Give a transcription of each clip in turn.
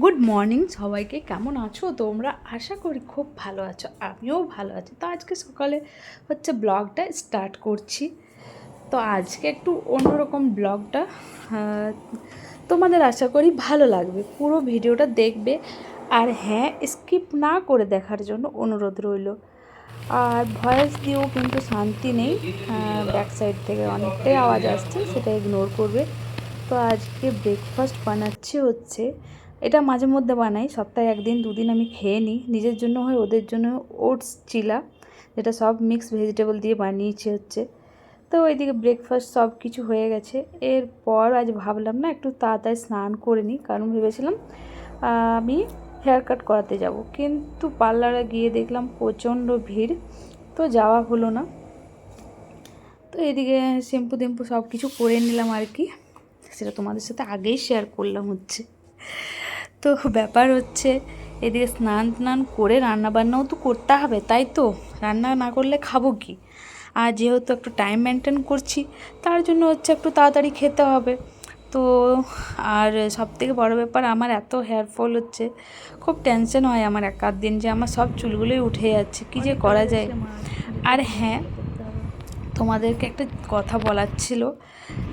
Good morning সবাইকে কেমন আছো? তোমরা আশা করি খুব ভালো আছো, আমিও ভালো আছি। তো আজকে সকালে হচ্ছে ব্লগটা স্টার্ট করছি। তো আজকে একটু অন্যরকম ব্লগটা তোমাদের আশা করি ভালো লাগবে। পুরো ভিডিওটা দেখবে আর হ্যাঁ স্কিপ না করে দেখার জন্য অনুরোধ রইল। আর ভয়েস দিয়েও কিন্তু শান্তি নেই ব্যাক সাইড থেকে অনেকটাই আওয়াজ আসছে, সেটা ইগনোর করবে। তো আজকে ব্রেকফাস্ট বানাচ্ছি হচ্ছে এটা মাঝে মধ্যে বানাই, সপ্তাহে একদিন, দুদিন আমি খেয়ে নিই। নিজের জন্য হয়, ওদের জন্য ওটস, চিলা, যেটা সব মিক্স ভেজিটেবল দিয়ে বানিয়েছি হচ্ছে। তো ওইদিকে ব্রেকফাস্ট সব কিছু হয়ে গেছে। এরপর আজ ভাবলাম না, একটু তাড়াতাড়ি স্নান করে নিই, কারণ ভেবেছিলাম আমি হেয়ার কাট করাতে যাব। কিন্তু পার্লারে গিয়ে দেখলাম প্রচণ্ড ভিড়, তো যাওয়া হলো না। তো এদিকে শ্যাম্পু টেম্পু সব কিছু করে নিলাম আর কি। সেটা তোমাদের সাথে আগেই শেয়ার করলাম হচ্ছে। তো ব্যাপার হচ্ছে এদিকে স্নান টান করে রান্না বান্নাও তো করতে হবে তাই তো? রান্না না করলে খাব কি? আর যেহেতু একটু টাইম মেনটেন করছি তার জন্য হচ্ছে একটু তাড়াতাড়ি খেতে হবে। তো আর সব থেকে বড়ো ব্যাপার আমার এত হেয়ার ফল হচ্ছে খুব টেনশন হয় আমার এক আধ দিন যে আমার সব চুলগুলোই উঠে যাচ্ছে কী যে করা যায়? আর হ্যাঁ তোমাদেরকে একটা কথা বলার ছিল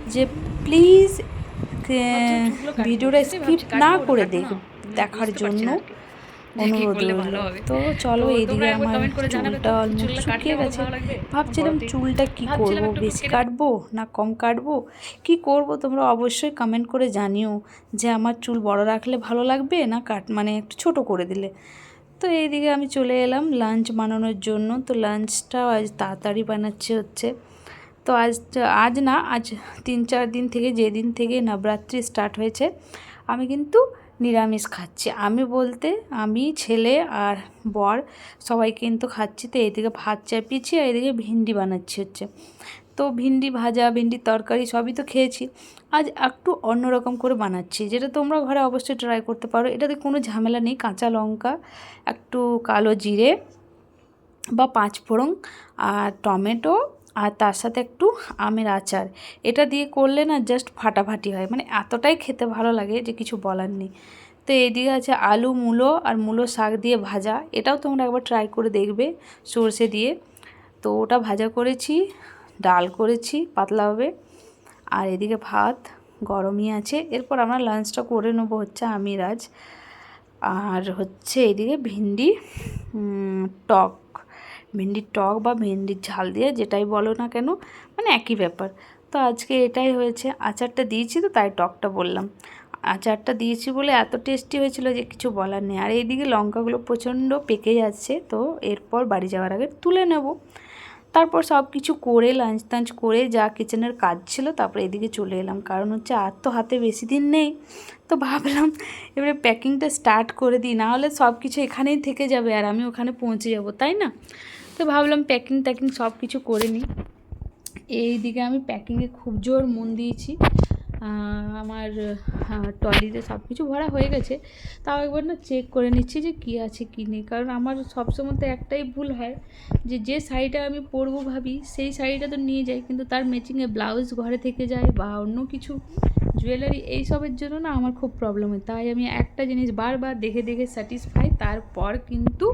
যে প্লিজ ভিডিওটা স্কিপ না করে দেখ দেখার জন্য অনুরোধ রইল। তো চলো এইদিকে আমার চুলটা অলমোস্ট শুকিয়ে গেছে। ভাবছিলাম চুলটা কি করব বেশি কাটবো না কম কাটবো? কি করব তোমরা অবশ্যই কমেন্ট করে জানিও যে আমার চুল বড় রাখলে ভালো লাগবে না কাট মানে একটু ছোট করে দিলে। তো এইদিকে আমি চলে এলাম লাঞ্চ বানানোর জন্য। তো লাঞ্চটা আজ তাড়াতাড়ি বানাচ্ছে হচ্ছে। তো আজ আজ না, আজ তিন চার দিন থেকে যেদিন থেকে নবরাত্রি স্টার্ট হয়েছে, আমি কিন্তু নিরামিষ খাচ্ছি। আমি বলতে, আমি, ছেলে আর বর সবাই কিন্তু খাচ্ছি, তো এদিকে ভাত চাপিয়েছি আর এদিকে ভিন্ডি বানাচ্ছি হচ্ছে। তো ভিন্ডি ভাজা ভিন্ডির তরকারি সবই তো খেয়েছি। আজ একটু অন্যরকম করে বানাচ্ছি, যেটা তোমরা ঘরে অবশ্যই ট্রাই করতে পারো। এটাতে কোনো ঝামেলা নেই, কাঁচা লঙ্কা, একটু কালো জিরে বা পাঁচ ফোড়ন আর টমেটো আর তার সাথে একটু আমের আচার। এটা দিয়ে করলে না জাস্ট ফাটাফাটি হয়। মানে এতটাই খেতে ভালো লাগে যে কিছু বলার নেই। তো এইদিকে আছে আলু, মূলো আর মূলো শাক দিয়ে ভাজা। এটাও তোমরা একবার ট্রাই করে দেখবে সর্ষে দিয়ে। তো ওটা ভাজা করেছি, ডাল করেছি পাতলাভাবে। আর এদিকে ভাত গরমই আছে। এরপর আমরা লাঞ্চটা করে নেব হচ্ছে আমির আজ আর হচ্ছে এদিকে ভিন্ডি টক। ভেন্ডির টক বা ভেন্ডির ঝাল দিয়ে যেটাই বলো না কেন মানে একই ব্যাপার। তো আজকে এটাই হয়েছে, আচারটা দিয়েছি তো তাই টকটা বললাম। আচারটা দিয়েছি বলে এত টেস্টি হয়েছিল যে কিছু বলার নেই। আর এইদিকে লঙ্কাগুলো প্রচণ্ড পেকে যাচ্ছে, তো এরপর বাড়ি যাওয়ার আগে তুলে নেব। তারপর সব কিছু করে লাঞ্চ টাঞ্চ করে যা কিচেনের কাজ ছিল তারপরে এদিকে চলে এলাম। কারণ হচ্ছে আর তো হাতে বেশি দিন নেই। তো ভাবলাম এবারে প্যাকিংটা স্টার্ট করে দিই, না হলে সব কিছু এখানেই থেকে যাবে আর আমি ওখানে পৌঁছে যাব, তাই না? তো ভাবলাম প্যাকিং ট্যাকিং সব কিছু করে নিই। এই দিকে আমি প্যাকিংয়ে খুব জোর মন দিয়েছি। আমার ট্রলিতে সব কিছু ভরা হয়ে গেছে। তাও একবার না চেক করে নিচ্ছি যে কী আছে, কী নেই। কারণ আমার সবসময় তো একটাই ভুল হয় যে যে শাড়িটা আমি পরবো ভাবি, সেই শাড়িটা তো নিয়ে যাই। কিন্তু তার ম্যাচিংয়ে ব্লাউজ ঘরে থেকে যায় বা অন্য কিছু জুয়েলারি এইসবের জন্য না আমার খুব প্রবলেম হয়। তাই আমি একটা জিনিস বারবার দেখে দেখে স্যাটিসফাই তারপর কিন্তু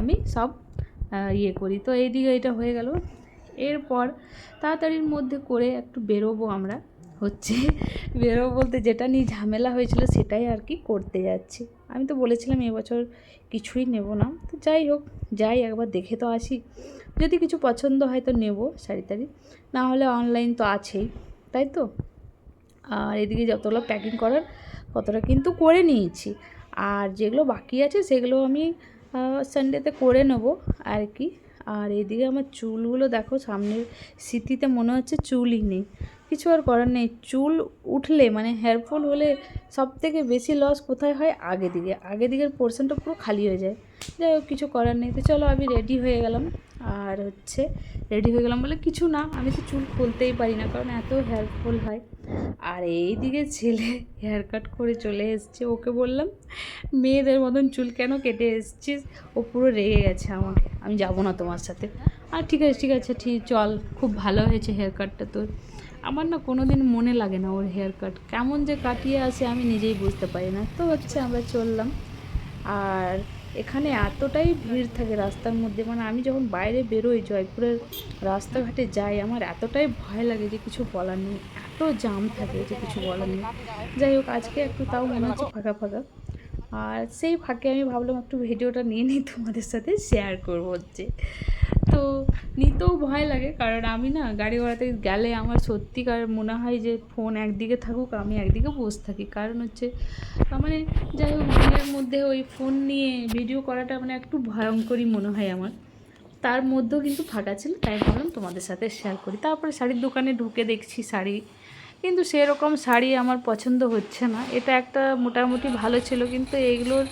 আমি সব ইয়ে করি। তো এইদিকে এটা হয়ে গেল। এরপর তাড়াতাড়ির মধ্যে করে একটু বেরোবো আমরা। হচ্ছে বেরোবো বলতে যেটা নিয়ে ঝামেলা হয়েছিল সেটাই আর কি করতে যাচ্ছি। আমি তো বলেছিলাম এবছর কিছুই নেব না। তো যাই হোক, যাই, একবার দেখে তো আসি। যদি কিছু পছন্দ হয় তো নেব শাড়ি টাড়ি না হলে অনলাইন তো আছেই, তাই তো? আর এদিকে যতগুলো প্যাকিং করার, ততটা কিন্তু করে নিয়েছি। আর যেগুলো বাকি আছে সেগুলো আমি সানডেতে করে নেব আর কি। আর এদিকে আমার চুলগুলো দেখো, সামনের স্মৃতিতে মনে হচ্ছে চুলই নেই। কিছু আর করার নেই। চুল উঠলে মানে হেয়ারফল হলে সব থেকে বেশি লস কোথায় হয়? আগে দিকে। আগে দিকের পোর্শনটা পুরো খালি হয়ে যায়। যাই হোক, কিছু করার নেই। তো চলো, আমি রেডি হয়ে গেলাম। আর হচ্ছে রেডি হয়ে গেলাম বলে কিছু না, আমি তো চুল খুলতেই পারি না, কারণ এত হেয়ার ফল হয়। আর এই দিকে ছেলে হেয়ার কাট করে চলে এসছে, ওকে বললাম, মেয়েদের মতন চুল কেন কেটে এসছিস? ও পুরো রেগে গেছে আমাকে, আমি যাব না তোমার সাথে। আর ঠিক আছে ঠিক আছে, ঠিক, চল, খুব ভালো হয়েছে হেয়ার কাটটা তোর। আমার না কোনো দিন মনে লাগে না ওর হেয়ার কাট কেমন যে কাটিয়ে আসে আমি নিজেই বুঝতে পারি না। তো হচ্ছে আমরা চললাম। আর এখানে এতটাই ভিড় থাকে রাস্তার মধ্যে মানে আমি যখন বাইরে বেরোই, জয়পুরের রাস্তাঘাটে যাই, আমার এতটাই ভয় লাগে যে কিছু বলার নেই। এত জাম থাকে যে কিছু বলার নেই। যাই হোক, আজকে একটু তাও মনে হচ্ছে ফাঁকা ফাঁকা। আর সেই ফাঁকে আমি ভাবলাম একটু ভিডিওটা নিয়ে নিই তোমাদের সাথে শেয়ার করব হচ্ছে। তো নিতেও ভয় লাগে, কারণ আমি না গাড়ি ঘোড়াতে গেলে আমার সত্যিকার মনে হয় যে ফোন একদিকে থাকুক, আমি একদিকে বসে থাকি। কারণ হচ্ছে মানে যাই হোক ভিড়ের মধ্যে ওই ফোন নিয়ে ভিডিও করাটা মানে একটু ভয়ঙ্করই মনে হয় আমার। তার মধ্যেও কিন্তু ফাঁকা ছিল, তাই ভাবলাম তোমাদের সাথে শেয়ার করি। তারপরে শাড়ির দোকানে ঢুকে দেখছি শাড়ি, কিন্তু সেরকম শাড়ি আমার পছন্দ হচ্ছে না। এটা একটা মোটামুটি ভালো ছিল, কিন্তু এগুলোর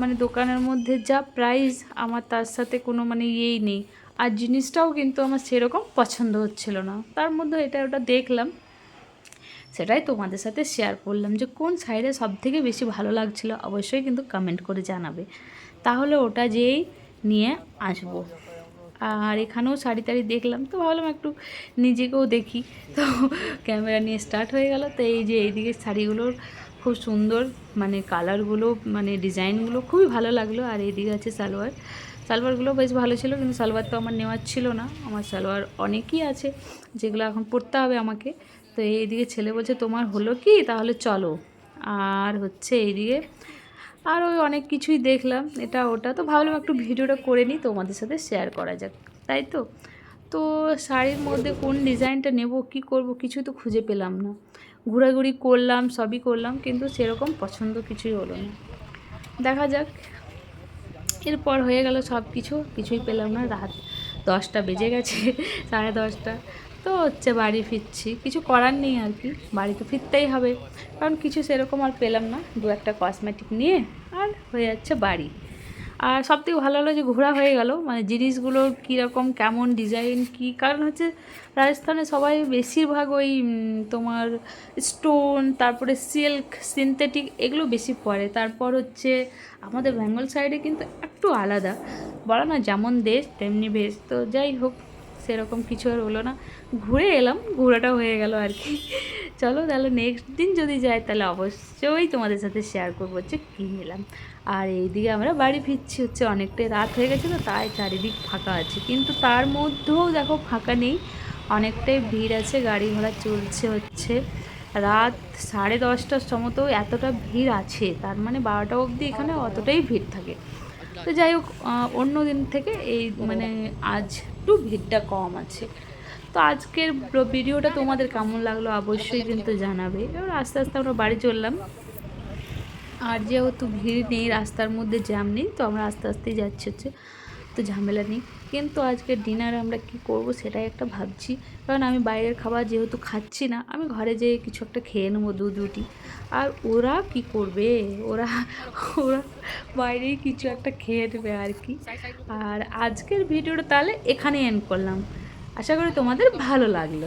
মানে দোকানের মধ্যে যা প্রাইস আমার তার সাথে কোনো মানে ইয়েই নেই। আর জিনিসটাও কিন্তু আমার সেরকম পছন্দ হচ্ছিল না। তার মধ্যে এটা ওটা দেখলাম। সেটাই তোমাদের সাথে শেয়ার করলাম যে কোন সাইডে সব থেকে বেশি ভালো লাগছিল অবশ্যই কিন্তু কমেন্ট করে জানাবে। তাহলে ওটা যেই নিয়ে আসব। আর এখানেও শাড়ি টাড়ি দেখলাম তো ভাবলাম একটু নিজেকেও দেখি। তো ক্যামেরা নিয়ে স্টার্ট হয়ে গেল। তো এই যে এইদিকে শাড়িগুলোর খুব সুন্দর মানে কালারগুলো মানে ডিজাইনগুলো খুবই ভালো লাগল। আর এইদিকে আছে সালোয়ার। সালোয়ারগুলো বেশ ভালো ছিল, কিন্তু সালোয়ার তো আমার নেওয়ার ছিল না। আমার সালোয়ার অনেকই আছে, যেগুলো এখন পরতে হবে আমাকে। তো এইদিকে ছেলে বলছে, তোমার হলো কি? তাহলে চলো। আর হচ্ছে এইদিকে আর ওই অনেক কিছুই দেখলাম। এটা ওটা তো ভাবলাম একটু ভিডিওটা করে নিই, তোমাদের সাথে শেয়ার করা যাক, তাই তো? তো শাড়ির মধ্যে কোন ডিজাইনটা নেব, কি করব কিছু তো খুঁজে পেলাম না। ঘোরাঘুরি করলাম, সবই করলাম, কিন্তু সেরকম পছন্দ কিছুই হলো না। দেখা যাক, এরপর হয়ে গেল সব কিছু, কিছুই পেলাম না। রাত দশটা বেজে গেছে, সাড়ে দশটা। তো হচ্ছে বাড়ি ফিরছি। কিছু করার নেই আর কি, বাড়ি তো ফিরতেই হবে। কারণ কিছু সেরকম আর পেলাম না। দু একটা কসমেটিক নিয়ে, আর হয়ে যাচ্ছে বাড়ি। আর সব থেকে ভালো হলো যে ঘোরা হয়ে গেল। মানে জিনিসগুলোর কীরকম, কেমন ডিজাইন কি? কারণ হচ্ছে রাজস্থানে সবাই বেশিরভাগ ওই তোমার স্টোন তারপরে সিল্ক সিনথেটিক এগুলো বেশি পরে। তারপর হচ্ছে আমাদের বেঙ্গল সাইডে কিন্তু একটু আলাদা। বলা না যেমন দেশ, তেমনি বেশ। তো যাই হোক, সেরকম কিছু আর হলো না। ঘুরে এলাম ঘোরাটা হয়ে গেল আর কি। চলো তাহলে নেক্সট দিন যদি যাই তাহলে অবশ্যই তোমাদের সাথে শেয়ার করব হচ্ছে কী নিলাম। আর এইদিকে আমরা বাড়ি ফিরছি হচ্ছে অনেকটাই রাত হয়ে গেছে তো তাই চারিদিক ফাঁকা আছে। কিন্তু তার মধ্যেও দেখো ফাঁকা নেই, অনেকটাই ভিড় আছে, গাড়ি ঘোড়া চলছে হচ্ছে। রাত সাড়ে দশটার সময়তেও এতটা ভিড় আছে, তার মানে বারোটা অবধি এখানে অতটাই ভিড় থাকে। তো যাই হোক অন্য দিন থেকে এই মানে আজ একটু ভিড়টা কম আছে। তো আজকের ভিডিওটা তোমাদের কেমন লাগল অবশ্যই কিন্তু জানাবে। এবার আস্তে আস্তে আমরা বাড়ি চললাম। আর যেহেতু ভিড় নেই, রাস্তার মধ্যে জ্যাম নেই, তো আমরা আস্তে আস্তেই যাচ্ছি হচ্ছে তো ঝামেলা নেই। কিন্তু আজকে ডিনার আমরা কি করব সেটাই একটা ভাবছি। কারণ আমি বাইরের খাবার যেহেতু খাচ্ছি না, আমি ঘরে যেয়ে কিছু একটা খেয়ে নেব দুধ, রুটি। আর ওরা কি করবে? ওরা ওরা বাইরেই কিছু একটা খেয়ে নেবে আর কি। আর আজকের ভিডিওটা তাহলে এখানেই এন্ড করলাম। আশা করি তোমাদের ভালো লাগল।